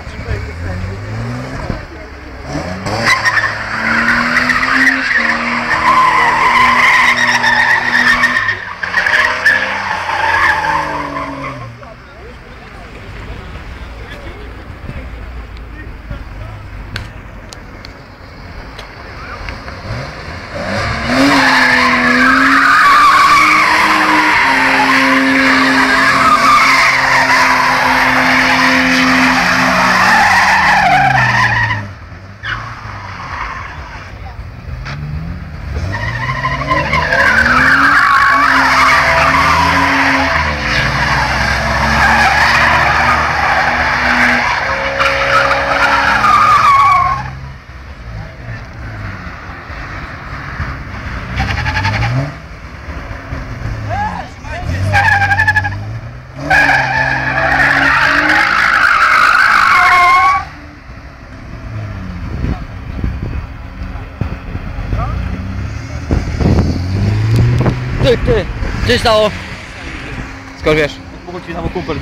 much about the friendly Ty, ty, ty stało? Skąd wiesz? Bo ci tam kumpel.